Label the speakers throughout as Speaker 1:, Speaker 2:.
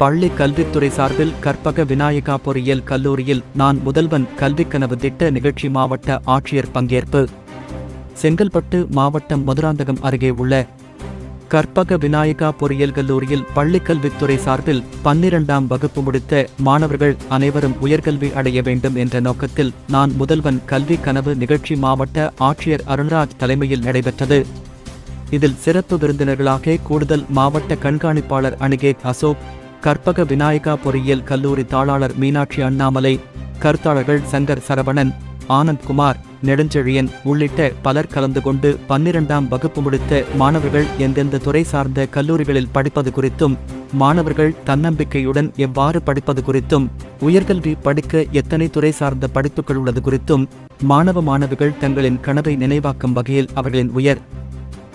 Speaker 1: பள்ளி கல்வித்துறை சார்பில் கற்பக விநாயகா பொறியியல் கல்லூரியில் நான் முதல்வன் கல்விக்கனவு திட்ட நிகழ்ச்சி மாவட்ட ஆட்சியர் பங்கேற்பு. செங்கல்பட்டு மாவட்டம் மதுராந்தகம் அருகே உள்ள கற்பக விநாயகா பொறியியல் கல்லூரியில் பள்ளிக்கல்வித்துறை சார்பில் பன்னிரண்டாம் வகுப்பு முடித்த மாணவர்கள் அனைவரும் உயர்கல்வி அடைய வேண்டும் என்ற நோக்கத்தில் நான் முதல்வன் கல்வி கனவு நிகழ்ச்சி மாவட்ட ஆட்சியர் அருண்ராஜ் தலைமையில் நடைபெற்றது. இதில் சிறப்பு விருந்தினர்களாக கூடுதல் மாவட்ட கண்காணிப்பாளர் அணிகேட் அசோக் கற்பக விநாயகா பொறியியல் கல்லூரி தாளாளர் மீனாட்சி அண்ணாமலை கருத்தாளர்கள் சங்கர் சரவணன் ஆனந்த்குமார் நெடுஞ்செழியன் உள்ளிட்ட பலர் கலந்து கொண்டு பன்னிரண்டாம் வகுப்பு முடித்த மாணவர்கள் எந்தெந்த துறை சார்ந்த கல்லூரிகளில் படிப்பது குறித்தும் மாணவர்கள் தன்னம்பிக்கையுடன் எவ்வாறு படிப்பது குறித்தும் உயர்கல்வி படிக்க எத்தனை துறை சார்ந்த படிப்புகள் உள்ளது குறித்தும் மாணவ மாணவிகள் தங்களின் கனவை நினைவாக்கும் வகையில் அவர்களின் உயர்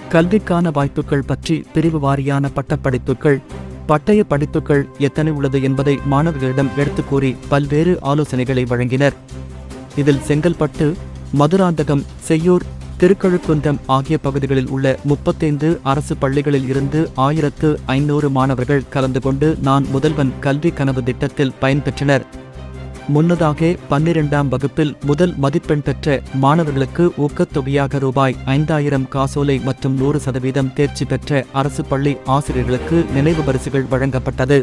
Speaker 1: கல்விக்கான வாய்ப்புகள் பற்றி பிரிவு வாரியான பட்டப்படிப்புகள் பட்டய படிப்புகள் எத்தனை உள்ளது என்பதை மாணவர்களிடம் எடுத்துக் கூறி பல்வேறு ஆலோசனைகளை வழங்கினர். இதில் செங்கல்பட்டு மதுராந்தகம் செய்யூர் திருக்கழுக்குன்றம் ஆகிய பகுதிகளில் உள்ள முப்பத்தைந்து அரசு பள்ளிகளில் இருந்து ஆயிரத்து ஐநூறு மாணவர்கள் கலந்து கொண்டு நான் முதல்வன் கல்வி கனவு திட்டத்தில் பயன்பெற்றனர். முன்னதாக பன்னிரெண்டாம் வகுப்பில் முதல் மதிப்பெண் பெற்ற மாணவர்களுக்கு ஊக்கத்தொகையாக ரூபாய் ஐந்தாயிரம் காசோலை மற்றும் நூறு சதவீதம் தேர்ச்சி பெற்ற அரசு பள்ளி ஆசிரியர்களுக்கு நினைவு பரிசுகள் வழங்கப்பட்டது.